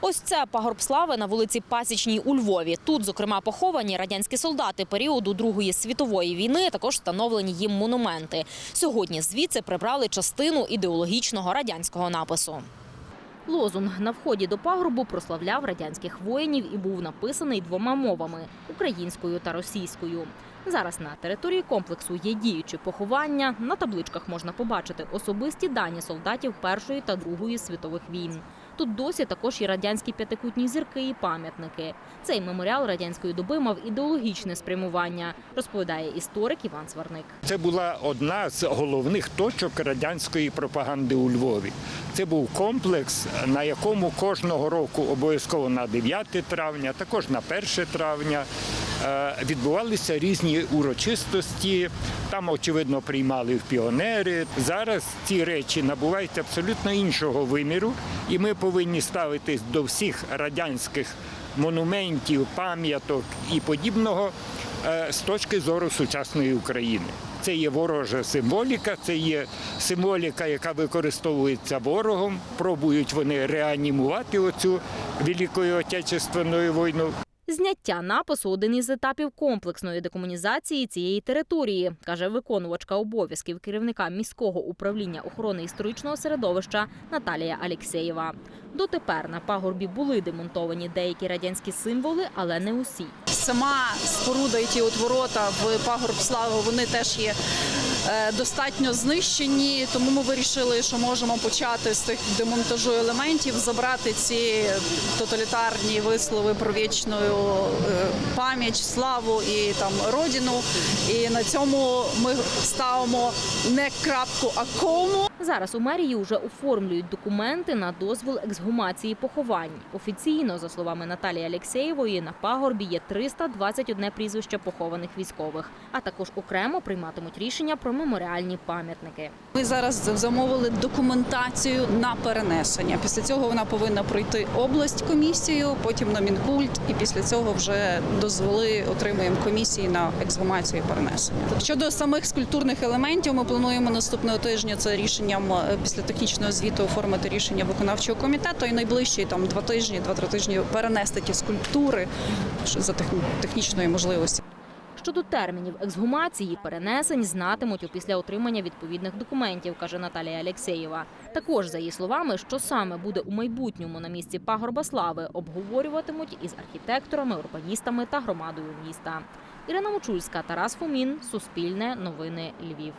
Ось це пагорб слави на вулиці Пасічній у Львові. Тут, зокрема, поховані радянські солдати періоду Другої світової війни. Також встановлені їм монументи. Сьогодні звідси прибрали частину ідеологічного радянського напису. Лозунг на вході до пагорбу прославляв радянських воїнів і був написаний двома мовами українською та російською. Зараз на території комплексу є діючі поховання. На табличках можна побачити особисті дані солдатів Першої та Другої світових війн. Тут досі також є радянські п'ятикутні зірки і пам'ятники. Цей меморіал радянської доби мав ідеологічне спрямування, розповідає історик Іван Сварник. Це була одна з головних точок радянської пропаганди у Львові. Це був комплекс, на якому кожного року обов'язково на 9 травня, також на 1 травня відбувалися різні урочистості. Там, очевидно, приймали в піонери. Зараз ці речі набувають абсолютно іншого виміру, і ми повинні ставитись до всіх радянських монументів, пам'яток і подібного е, з точки зору сучасної України. Це є ворожа символіка, це є символіка, яка використовується ворогом. Пробують вони реанімувати оцю Великою Отечественною війну. Зняття напису один із етапів комплексної декомунізації цієї території, каже виконувачка обов'язків керівника міського управління охорони історичного середовища Наталія Алєксєєва. Дотепер на пагорбі були демонтовані деякі радянські символи, але не усі. сама споруда і ті от ворота в пагорб слави вони теж є достатньо знищені. Тому ми вирішили, що можемо почати з тих демонтажу елементів, забрати ці тоталітарні вислови про вічну е, пам'ять, славу і там родину. І на цьому ми ставимо не крапку, а кому. Зараз у мерії вже оформлюють документи на дозвіл ексгумації поховань. Офіційно, за словами Наталії Алєксєєвої, на пагорбі є 321 прізвище похованих військових, а також окремо прийматимуть рішення про меморіальні пам'ятники. Ми зараз замовили документацію на перенесення. Після цього вона повинна пройти область комісію, потім на мінкульт, і після цього вже дозволи отримуємо комісії на ексгумацію і перенесення. Щодо самих скульптурних елементів, ми плануємо наступного тижня це рішенням е, після технічного звіту оформити рішення виконавчого комітету і найближчі там два тижні, два-три тижні перенести ті скульптури за техні- технічної можливості. Щодо термінів ексгумації, перенесень знатимуть опісля отримання відповідних документів, каже Наталія Алєксєєва. Також, за її словами, що саме буде у майбутньому на місці пагорба слави, обговорюватимуть із архітекторами, урбаністами та громадою міста. Ірина Мочульська, Тарас Фомін, Суспільне, Новини Львів.